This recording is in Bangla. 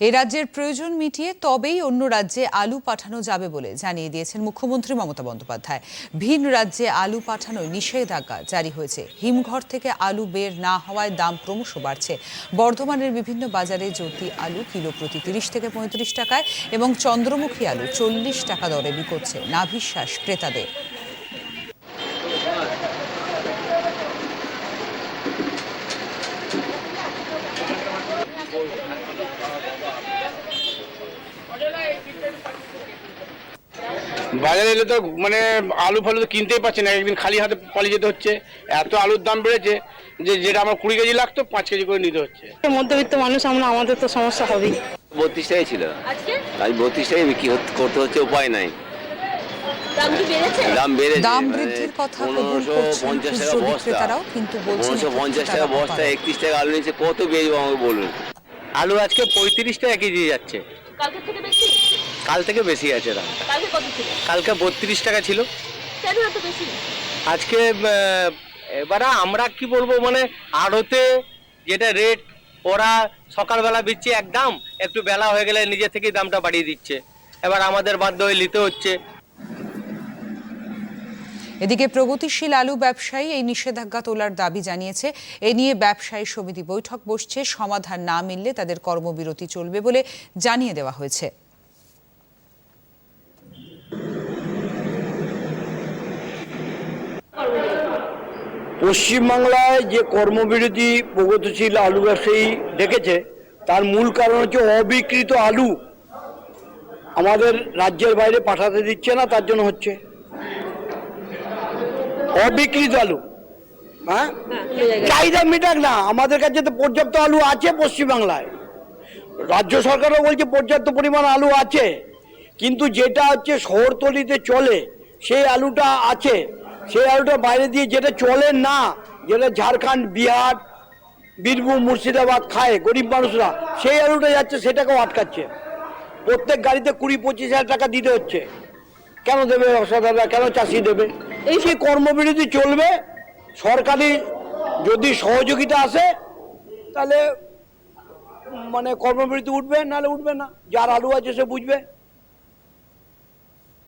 এ রাজ্যের প্রয়োজন মিটিয়ে তবেই অন্য রাজ্যে আলু পাঠানো যাবে বলে জানিয়ে দিয়েছেন মুখ্যমন্ত্রী মমতা বন্দ্যোপাধ্যায়। ভিন রাজ্যে আলু পাঠানোয় নিষেধাজ্ঞা জারি হয়েছে। হিমঘর থেকে আলু বের না হওয়ায় দাম ক্রমশ বাড়ছে। বর্ধমানের বিভিন্ন বাজারে জ্যোতি আলু কিলো প্রতি তিরিশ থেকে পঁয়ত্রিশ টাকায় এবং চন্দ্রমুখী আলু চল্লিশ টাকা দরে বিকোচ্ছে নাভিশ্বাস ক্রেতাদের। বাজারে এলে তো মানে আলু ফালু তো কিনতেই পারছে না একদিন খালি হাতে পালিয়ে যেতে হচ্ছে। এত আলুর দাম বেড়েছে যে যেটা আমার কুড়ি কেজি লাগতো পাঁচ কেজি করে নিতে হচ্ছে। মধ্যবিত্ত মানুষ আমরা আমাদের তো সমস্যা হবেই। বত্রিশ টাকাই ছিল আজ বত্রিশ টাকায় বিক্রি করতে হচ্ছে উপায় নাই। দাম বেড়েছে? দাম বেড়েছে মানে বৃদ্ধির কথা পনেরোশো পঞ্চাশ টাকা বস্তা। বিক্রেতারাও, কিন্তু পনেরোশো পঞ্চাশ টাকা বস্তা একত্রিশ টাকা আলু নিচ্ছে কত আমাকে বলুন। আলু আজকে পঁয়ত্রিশ টাকা কেজি যাচ্ছে। কালকে থেকে বেশি? কাল থেকে বেশি আছে দাম। কালকে কত ছিল? কালকে বত্রিশ টাকা ছিল। কেন এত বেশি? আজকে আহ, এবারে আমরা কি বলব মানে আড়তে যেটা রেট ওরা সকালবেলা বিচ্ছে এক দাম একটু বেলা হয়ে গেলে নিজে থেকেই দামটা বাড়িয়ে দিচ্ছে। এবার আমাদের বাধ্য হয়ে নিতে হচ্ছে। এদিকে প্রগতিশীল আলু ব্যবসায়ী এই নিষেধাজ্ঞা তোলার দাবি জানিয়েছে। এ নিয়ে ব্যবসায়ী সমিতি বৈঠক বসছে। সমাধান না মিললে তাদের কর্মবিরতি চলবে বলে জানিয়ে দেওয়া হয়েছে। পশ্চিমবাংলায় যে কর্মবিরতি প্রগতিশীল আলু ব্যবসায়ী ডেকেছে, তার মূল কারণ হচ্ছে অবিকৃত আলু আমাদের রাজ্যের বাইরে পাঠাতে দিচ্ছে না, তার জন্য হচ্ছে। অবিকৃত আলু হ্যাঁ? চাহিদা মেটাক না, আমাদের কাছে তো পর্যাপ্ত আলু আছে পশ্চিমবাংলায়। রাজ্য সরকারও বলছে পর্যাপ্ত পরিমাণ আলু আছে, কিন্তু যেটা হচ্ছে শহরতলিতে চলে, সেই আলুটা আছে। সেই আলুটা বাইরে দিয়ে যেটা চলে না যেটা ঝাড়খণ্ড বিহার বীরভূম মুর্শিদাবাদ খায় গরিব মানুষরা সেই আলুটা যাচ্ছে সেটাকেও আটকাচ্ছে। প্রত্যেক গাড়িতে কুড়ি পঁচিশ হাজার টাকা দিতে হচ্ছে। কেন দেবে ব্যবসাদাররা কেন চাষি দেবে? এই সেই কর্মবিরতি চলবে। সরকারি যদি সহযোগিতা আসে তাহলে মানে কর্মবিরতি উঠবে নাহলে উঠবে না। যার আলু আছে সে বুঝবে।